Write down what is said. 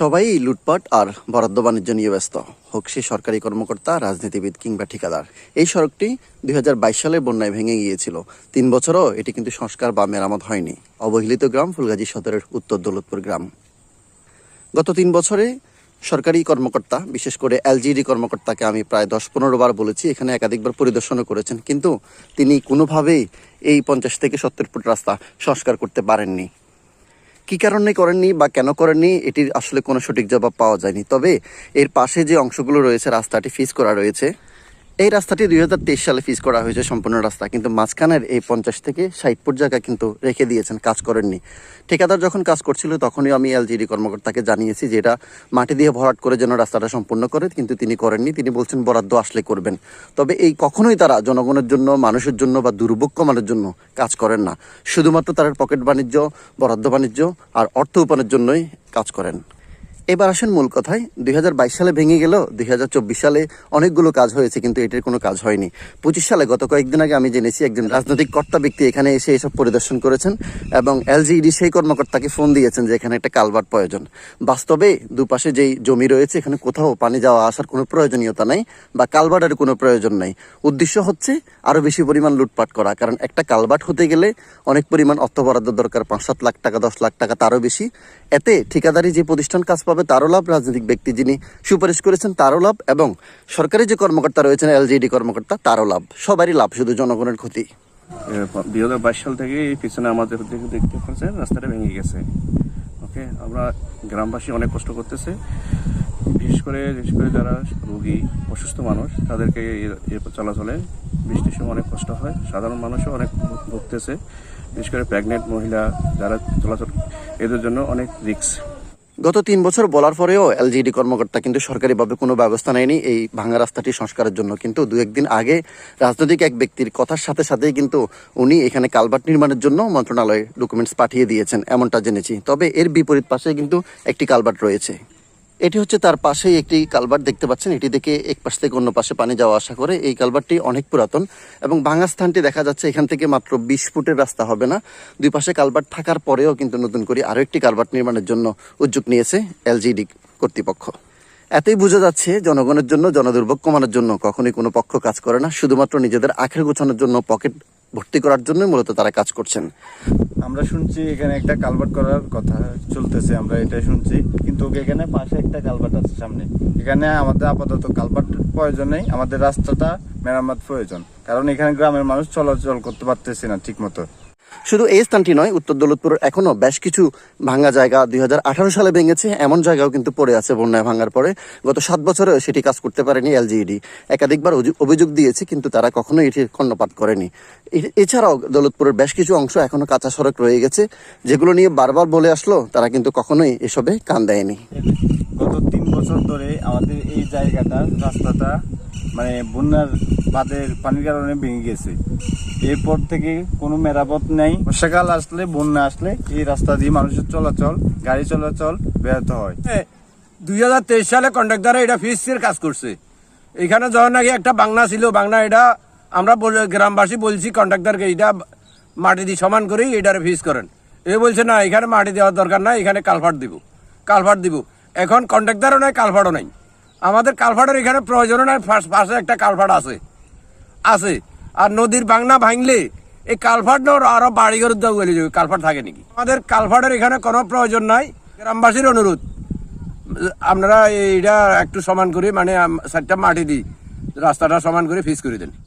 সবাই লুটপাট আর বরাদ্দ বাণিজ্য নিয়ে ব্যস্ত। হোক সে সরকারি কর্মকর্তা, রাজনীতিবিদ কিংবা ঠিকাদার। এই সড়কটি দুই সালের বন্যায় ভেঙে গিয়েছিল। তিন বছরও এটি কিন্তু সংস্কার বা মেরামত হয়নি। অবহেলিত গ্রাম ফুলগাজী সদরের উত্তর দৌলতপুর গ্রাম। গত তিন বছরে সরকারি কর্মকর্তা, বিশেষ করে এলজিডি কর্মকর্তাকে আমি প্রায় দশ পনেরো বার বলেছি, এখানে একাধিকবার পরিদর্শনও করেছেন। কিন্তু তিনি কোনোভাবেই এই পঞ্চাশ থেকে সত্তর ফুট রাস্তা সংস্কার করতে পারেননি। কি কারণে করেননি বা কেন করেননি, এটির আসলে কোনো সঠিক জবাব পাওয়া যায়নি। তবে এর পাশে যে অংশগুলো রয়েছে, রাস্তাটি ফিস করা রয়েছে এই রাস্তাটি দুই হাজার তেইশ সালে ফিস করা হয়েছে সম্পূর্ণ রাস্তা, কিন্তু মাঝখানের এই পঞ্চাশ থেকে ষাট ফুট জায়গা কিন্তু রেখে দিয়েছেন, কাজ করেননি। ঠিকাদার যখন কাজ করছিল, তখনই আমি এলজিডি কর্মকর্তাকে জানিয়েছি যে এটা মাটি দিয়ে ভরাট করে যেন রাস্তাটা সম্পূর্ণ করে, কিন্তু তিনি করেননি। তিনি বলছেন, বরাদ্দ আসলে করবেন। তবে এই কখনোই তারা জনগণের জন্য, মানুষের জন্য বা দুর্ভোগ কমানোর জন্য কাজ করেন না। শুধুমাত্র তারা পকেট বাণিজ্য, বরাদ্দ বাণিজ্য আর অর্থ উপানের জন্যই কাজ করেন। এবার আসেন মূল কথায়। দুই হাজার বাইশ সালে ভেঙে গেল, দুই হাজার চব্বিশ সালে অনেকগুলো কাজ হয়েছে, কিন্তু এটির কোনো কাজ হয়নি। পঁচিশ সালে গত কয়েকদিন আগে আমি জেনেছি, একজন রাজনৈতিক কর্তা ব্যক্তি এখানে এসে এসব পরিদর্শন করেছেন এবং এলজিইডি সেই কর্মকর্তাকে ফোন দিয়েছেন যে এখানে একটা কালভার্ট প্রয়োজন। বাস্তবে দুপাশে যেই জমি রয়েছে, এখানে কোথাও পানি যাওয়া আসার কোনো প্রয়োজনীয়তা নাই বা কালভার্টের কোনো প্রয়োজন নাই। উদ্দেশ্য হচ্ছে আরও বেশি পরিমাণ লুটপাট করা, কারণ একটা কালভার্ট হতে গেলে অনেক পরিমাণ অর্থ বরাদ্দ দরকার, পাঁচ সাত লাখ টাকা, দশ লাখ টাকা তারও বেশি। এতে ঠিকাদারি যে প্রতিষ্ঠান কাজ পাবে তারও লাভ রাজনৈতিক ব্যক্তি যিনি সুপারিশ করেছেন তারও লাভ এবং সরকারি যে কর্মকর্তা রয়েছেন এলজিডি কর্মকর্তা তারও লাভ সবারই লাভ, শুধু জনগণের ক্ষতি। দুই হাজার বাইশ সাল থেকে পিছনে আমাদের দেখতে পাচ্ছেন রাস্তাটা ভেঙে গেছে। ওকে আমরা গ্রামবাসী অনেক কষ্ট করতেছে। বিশেষ করে বিশেষ করে যারা রোগী, অসুস্থ মানুষ, তাদেরকে চলাচলে বৃষ্টির সময় অনেক কষ্ট হয়। সাধারণ মানুষও অনেক ভুগতেছে। বিশেষ করে প্রেগনেন্ট মহিলা, যারা চলাচল, এদের জন্য অনেক রিস্ক গত তিন বছর বলার পরেও এলজিডি কর্মকর্তা কিন্তু সরকারিভাবে কোনো ব্যবস্থা নেয়নি এই ভাঙা রাস্তাটি সংস্কারের জন্য। কিন্তু দু একদিন আগে রাজনৈতিক এক ব্যক্তির কথার সাথে সাথেই কিন্তু উনি এখানে কালভার্ট নির্মাণের জন্য মন্ত্রণালয়ে ডকুমেন্টস পাঠিয়ে দিয়েছেন, এমনটা জেনেছি। তবে এর বিপরীত পাশে কিন্তু একটি কালভার্ট রয়েছে। এটি হচ্ছে তার পাশেই একটি কালভার্ট দেখতে পাচ্ছেন। এটি দেখে এক পাশ থেকে অন্য পাশে পানি যাওয়া আশা করে। এই কালভার্টটি অনেক পুরাতন এবং ভাঙা স্থানটি দেখা যাচ্ছে এখান থেকে মাত্র বিশ ফুটের রাস্তা হবে না। দুই পাশে কালভার্ট থাকার পরেও কিন্তু নতুন করে আরও একটি কালভার্ট নির্মাণের জন্য উদ্যোগ নিয়েছে এলজিডি কর্তৃপক্ষ। এতেই বোঝা যাচ্ছে জনগণের জন্য, জনদুর্ভোগ কমানোর জন্য কখনোই কোনো পক্ষ কাজ করে না। শুধুমাত্র নিজেদের আখের গোছানোর জন্য, পকেট ভর্তি করার জন্য মূলত তারা কাজ করছেন। আমরা শুনছি এখানে একটা কালভার্ট করার কথা চলতেছে, আমরা এটা শুনছি। কিন্তু এখানে পাশে একটা কালভার্ট আছে সামনে। এখানে আমাদের আপাতত কালভার্ট প্রয়োজন নেই, আমাদের রাস্তাটা মেরামত প্রয়োজন। কারণ এখানে গ্রামের মানুষ চলাচল করতে পারতেছে না ঠিক মতো শুধু এই স্থানটি নয়, উত্তর দৌলতপুর এখনও বেশ কিছু ভাঙা জায়গা দুই হাজার আঠারো সালে ভেঙেছে। এমন জায়গাও কিন্তু পড়ে আছে বন্যায় ভাঙার পরে। গত সাত বছরেও সেটি কাজ করতে পারেনি এলজিইডি। একাধিকবার অভিযোগ দিয়েছে, কিন্তু তারা কখনোই এটির কর্ণপাত করেনি। এছাড়াও দৌলতপুরের বেশ কিছু অংশ এখনও কাঁচা সড়ক রয়ে গেছে। যেগুলো নিয়ে বারবার বলে আসলো, তারা কিন্তু কখনোই এসবে কান দেয়নি। গত তিন বছর ধরে আমাদের এই জায়গাটা, রাস্তাটা মানে বন্যার বাদের পানির কারণে ভেঙে গেছে। এরপর থেকে কোনো মেরামত নেই। বর্ষাকাল আসলে, বন্যা আসলে, এই রাস্তা দিয়ে মানুষের চলাচল, গাড়ি চলাচল ব্যাহত হয়। দুই হাজার তেইশ সালে কন্ট্রাক্টারে এটা ফিসের কাজ করছে। এখানে যখন নাকি একটা বাংলা ছিল, বাংলা এটা আমরা গ্রামবাসী বলছি কন্ট্রাক্টরকে এটা মাটি দিয়ে সমান করেই এটারে ফিস করেন। এ বলছে, না, এখানে মাটি দেওয়ার দরকার নাই, এখানে কালভার্ট দিব কালভার্ট দিব। এখন কন্ট্রাক্টারও নাই, কালভার্টও নাই। আমাদের কালভার্টের এখানে প্রয়োজনও নাই পাশে একটা কালভার্ট আছে। আছে। আর নদীর বাংনা ভাঙলে এই কালভার্টর আরও বাড়িঘর হয়ে যাবে। কালভার্ট থাকে নাকি? আমাদের কালভার্টের এখানে কোনো প্রয়োজন নাই। গ্রামবাসীর অনুরোধ। আপনারা এইটা একটু সমান করে মানে চারটা মাটি দিই। রাস্তাটা সমান করে ফিস করে দেন।